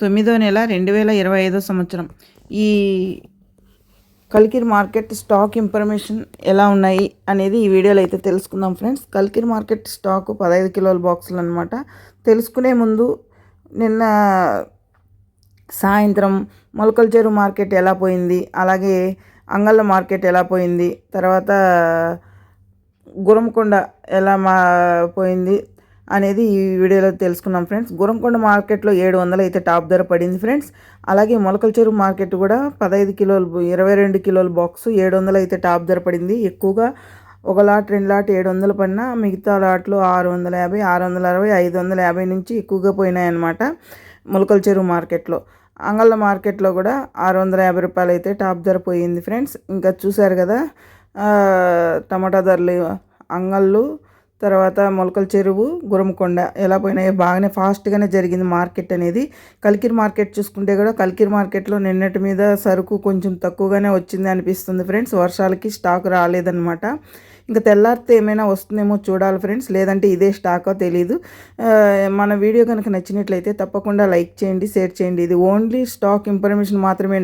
తొమ్మిదో నెల రెండు వేల ఇరవై ఐదో సంవత్సరం. ఈ కల్కిర్ మార్కెట్ స్టాక్ ఇన్ఫర్మేషన్ ఎలా ఉన్నాయి అనేది ఈ వీడియోలో అయితే తెలుసుకుందాం ఫ్రెండ్స్. కల్కిర్ మార్కెట్ స్టాక్ పదహైదు కిలోల బాక్సులు అనమాట తెలుసుకునే ముందు నిన్న సాయంత్రం మొలకల చెరువు మార్కెట్ ఎలా పోయింది అలాగే అంగళ్ళ మార్కెట్ ఎలా పోయింది తర్వాత గురంకొండ ఎలా మా పోయింది అనేది ఈ వీడియోలో తెలుసుకున్నాం ఫ్రెండ్స్. గురంకొండ మార్కెట్లో ఏడు వందలు అయితే టాప్ ధర పడింది ఫ్రెండ్స్. అలాగే మొలకల చెరువు మార్కెట్ కూడా పదహైదు కిలోలు ఇరవై రెండు కిలోల బాక్స్ ఏడు వందలు అయితే టాప్ ధర పడింది. ఎక్కువగా ఒక లాట్ రెండు లాట్ ఏడు వందలు పడినా మిగతా లాట్లు ఆరు వందల యాభై ఆరు వందల అరవై ఐదు వందల యాభై నుంచి ఎక్కువగా పోయినాయన్నమాట మొలకల చెరువు మార్కెట్లో. అంగళ్ళ మార్కెట్లో కూడా ఆరు వందల యాభై రూపాయలు అయితే టాప్ ధర పోయింది ఫ్రెండ్స్. ఇంకా చూశారు కదా టమాటా ధరలు అంగళ్ళు తర్వాత మొలకల చెరువు గురమకొండ ఎలా పోయినాయో బాగానే ఫాస్ట్గానే జరిగింది మార్కెట్ అనేది. కలికిరి మార్కెట్ చూసుకుంటే కూడా కలికిరి మార్కెట్లో నిన్నటి మీద సరుకు కొంచెం తక్కువగానే వచ్చింది అనిపిస్తుంది ఫ్రెండ్స్. వర్షాలకి స్టాక్ రాలేదన్నమాట. ఇంకా తెల్లారితే ఏమైనా వస్తుందేమో చూడాలి ఫ్రెండ్స్. లేదంటే ఇదే స్టాకో తెలియదు మన వీడియో కనుక నచ్చినట్లయితే తప్పకుండా లైక్ చేయండి షేర్ చేయండి. ఇది ఓన్లీ స్టాక్ ఇన్ఫర్మేషన్ మాత్రమే.